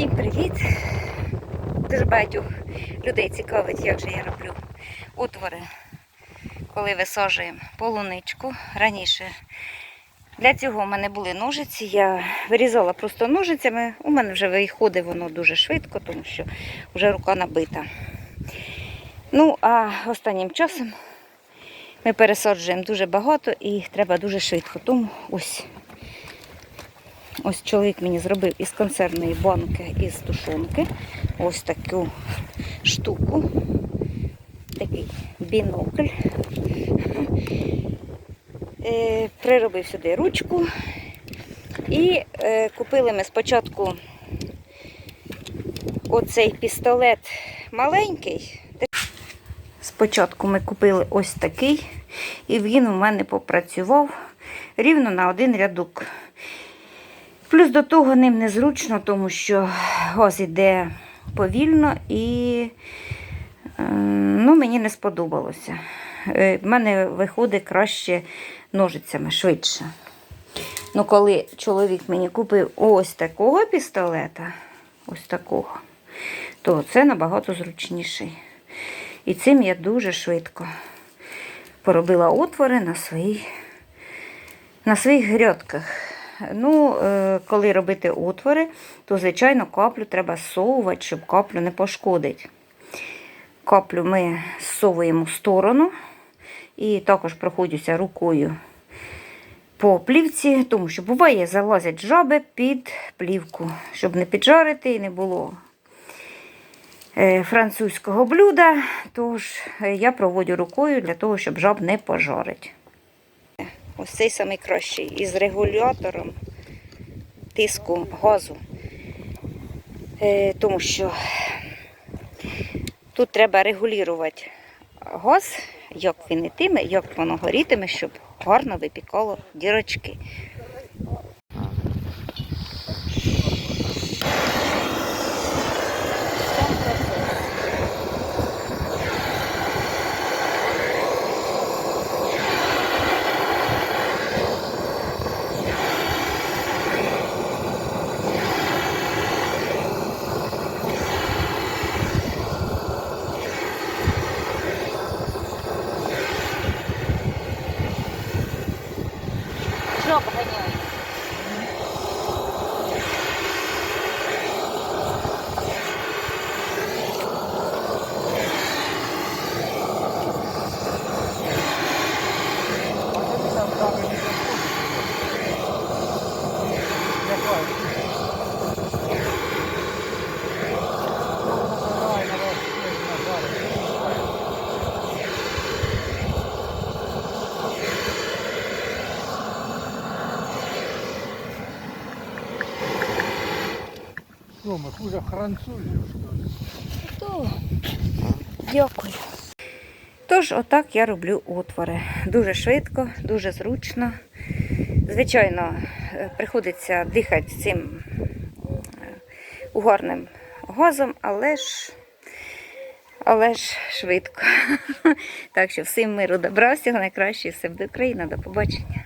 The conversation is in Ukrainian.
Всім привіт! Дуже багатьох людей цікавить, як же я роблю отвори, коли висаджуємо полуничку. Раніше для цього в мене були ножиці. Я вирізала просто ножицями. У мене вже виходить воно дуже швидко, тому що вже рука набита. Ну, а останнім часом ми пересаджуємо дуже багато і треба дуже швидко. Тому ось Ось чоловік мені зробив із консервної банки із тушонки ось таку штуку. Такий бінокль. Е, приробив сюди ручку. І е, купили ми спочатку оцей пістолет маленький. Спочатку ми купили ось такий, і він у мене попрацював рівно на один рядок. Плюс до того ним незручно, тому що газ іде повільно і е, ну, мені не сподобалося. Е, В мене виходить краще ножицями швидше. Ну, коли чоловік мені купив ось такого пістолета, ось такого, то це набагато зручніший. І цим я дуже швидко поробила отвори на своїй, на своїх грядках. Ну, е, коли робити отвори, то, звичайно, каплю треба зсовувати, щоб каплю не пошкодить. Каплю ми зсовуємо в сторону і також проходжуся рукою по плівці, тому що буває, залазять жаби під плівку, щоб не піджарити і не було е, французького блюда. Тож е, я проводю рукою для того, щоб жаб не пожарить. Ось цей самий кращий із регулятором тиску газу. Е, тому що тут треба регулювати газ, як він ітиме, як воно горітиме, щоб гарно випікало дірочки. Жаб ганяє. Що, ми хуже французів, що ли? Дякую. Тож, отак я роблю отвори. Дуже швидко, дуже зручно. Звичайно, е, приходиться дихати цим е, угарним газом, але ж, але ж швидко. Так що всім миру добра, всього найкраще, все буде Україна. До побачення.